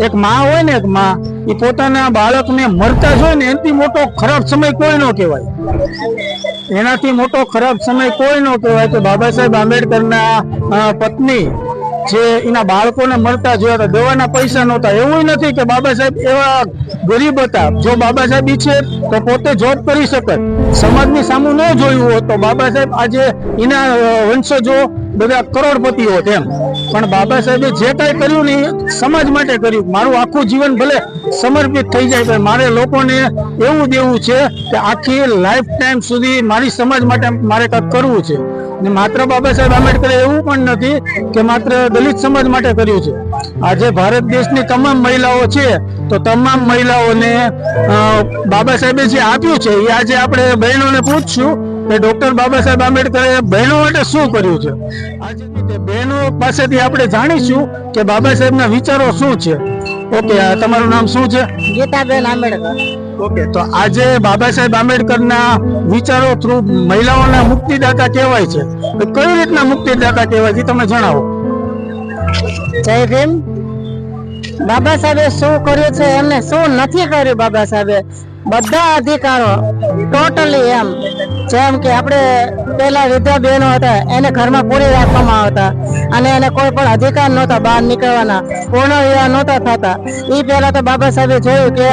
એક માં હોય ને એક માં એ પોતાના બાળકને મરતા જોઈ ને એનાથી મોટો ખરાબ સમય કોઈ ન કહેવાય. એનાથી મોટો ખરાબ સમય કોઈ ન કહેવાય કે બાબા સાહેબ આંબેડકરના પત્ની જે એના બાળકોને મળતા જોયા હતા, દવાના પૈસા નહોતા. એવું નથી કે બાબા સાહેબ એવા ગરીબ હતા. જો બાબા સાહેબ ઈચ્છે તો પોતે જોબ કરી શકત સમાજની સામું ન જોયું હોત તો બાબા સાહેબ આજે એના વંશજો બધા કરોડપતિઓ હોત એમ. પણ બાબા સાહેબે જે કાંઈ કર્યું ને સમાજ માટે કર્યું. મારું આખું જીવન ભલે સમર્પિત થઈ જાય, પણ મારે લોકોને એવું દેવું છે કે આખી લાઈફ ટાઈમ સુધી મારી સમાજ માટે મારે કંઈક કરવું છે. ને માત્ર બાબા સાહેબ આંબેડકરે એવું પણ નથી કે માત્ર દલિત સમાજ માટે કર્યું છે. આજે ભારત દેશની તમામ મહિલાઓ છે, તો તમામ મહિલાઓને બાબા સાહેબે જે આપ્યું છે, એ આજે આપણે બહેનોને પૂછશું કે ડોક્ટર બાબા સાહેબ આંબેડકરે બહેનો માટે શું કર્યું છે? આજે બહેનો પાસેથી આપણે જાણીશું કે બાબા સાહેબના વિચારો શું છે. ઓકે તમારું નામ શું છે? ગીતાબેન આંબેડકર. ઓકે તો આજે બાબા સાહેબ આંબેડકરના વિચારો થ્રુ મહિલાઓના મુક્તિદાતા કહેવાય છે. તો કઈ રીતના મુક્તિદાતા કહેવાય છે તમે જણાવો. જય ભીમ. બાબા સાહેબે શું કર્યું છે એમને શું નથી કર્યું બાબા સાહેબે? બધા અધિકારો ટોટલી એમ. જેમ કે આપણે પેલા વૃદ્ધા બહેનો હતા, એને ઘરમાં પૂરી રાખવામાં આવતા અને એને કોઈ પણ અધિકાર નહોતા બહાર નીકળવાના, પૂર્ણ વિવાહ નહોતા થતા. એ પહેલા તો બાબા સાહેબે જોયું કે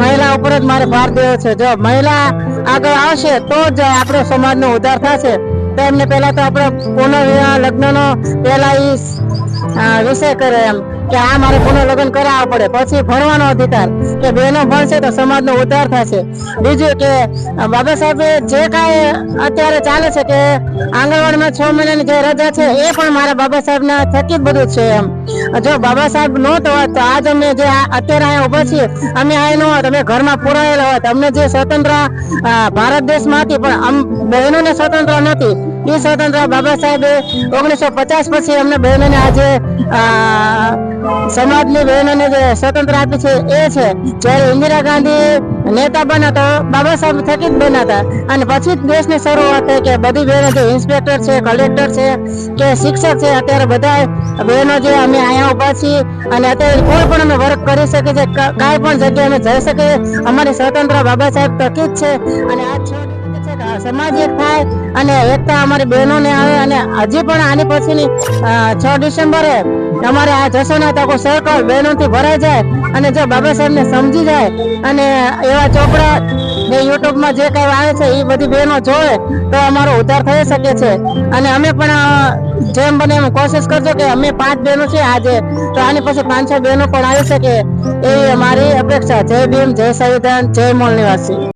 મહિલા ઉપર જ મારે ભાર દેવો છે. જો મહિલા આગળ આવશે તો જ આપણો સમાજનો ઉદ્ધાર થશે. તો એમને પહેલા તો આપણે પૂર્ણ વિવાહ લગ્નનો પહેલા એ વિષય કરે એમ. કે આ મારે પુનઃ લગ્ન કરાવવા પડે. પછી ભણવાનો અધિકાર કે બહેનો ભણશે તો સમાજનો ઉદ્ધાર થશે. બીજું કે બાબા સાહેબે જે કાંઈ અત્યારે ચાલે છે કે આંગણવાડીમાં છ મહિનાની જે રજા છે એ પણ મારા બાબા સાહેબના થકી જ બધું છે એમ. જો બાબા સાહેબ નહોતો હોત તો આજ અમે જે અત્યારે અહીંયા ઊભા છીએ, અમે અહીં ન હોત અમે ઘરમાં પુરાયેલા હોત અમને જે સ્વતંત્ર ભારત દેશમાં હતી પણ આમ બહેનોને સ્વતંત્ર નથી. એ સ્વતંત્ર બાબા સાહેબે ઓગણીસો પચાસ પછી અમને બહેનોને આજે સમાજની બહેનોને જે સ્વતંત્ર આપી છે એ છે. જ્યારે ઇન્દિરા ગાંધી નેતા બન્યા તો બાબા સાહેબ થકી જ બન્યા હતા. અને પછી જ દેશની શરૂઆત થઈ કે બધી બહેનો જે ઇન્સ્પેક્ટર છે, કલેક્ટર છે, કે શિક્ષક છે, અત્યારે બધા બહેનો જે અમે અહીંયા ઊભા છીએ અને અત્યારે કોઈ પણ અમે વર્ક કરી શકીએ છીએ કાંઈ પણ જગ્યાએ અમે જઈ શકીએ. અમારી સ્વતંત્ર બાબા સાહેબ થકી જ છે. અને આ છ સમાજ એક થાય અને એકતા અમારી બહેનોને આવે. અને હજી પણ આની પછીની છ ડિસેમ્બરે અમારે આ જશોના તકો સર્કલ બહેનોથી ભરાઈ જાય અને જો બાબા સાહેબને સમજી જાય અને એવા ચોપડા જે યુટ્યુબમાં જે કંઈ આવે છે એ બધી બહેનો જોવે, તો અમારો ઉદ્ધાર થઈ શકે છે. અને અમે પણ જેમ બને એમ કોશિશ કરજો કે અમે પાંચ બહેનો છે આજે. તો આની પછી પાંચ છ બહેનો પણ આવી શકે, એવી અમારી અપેક્ષા. જય ભીમ, જય સંવિધાન જય મોલ નિવાસી.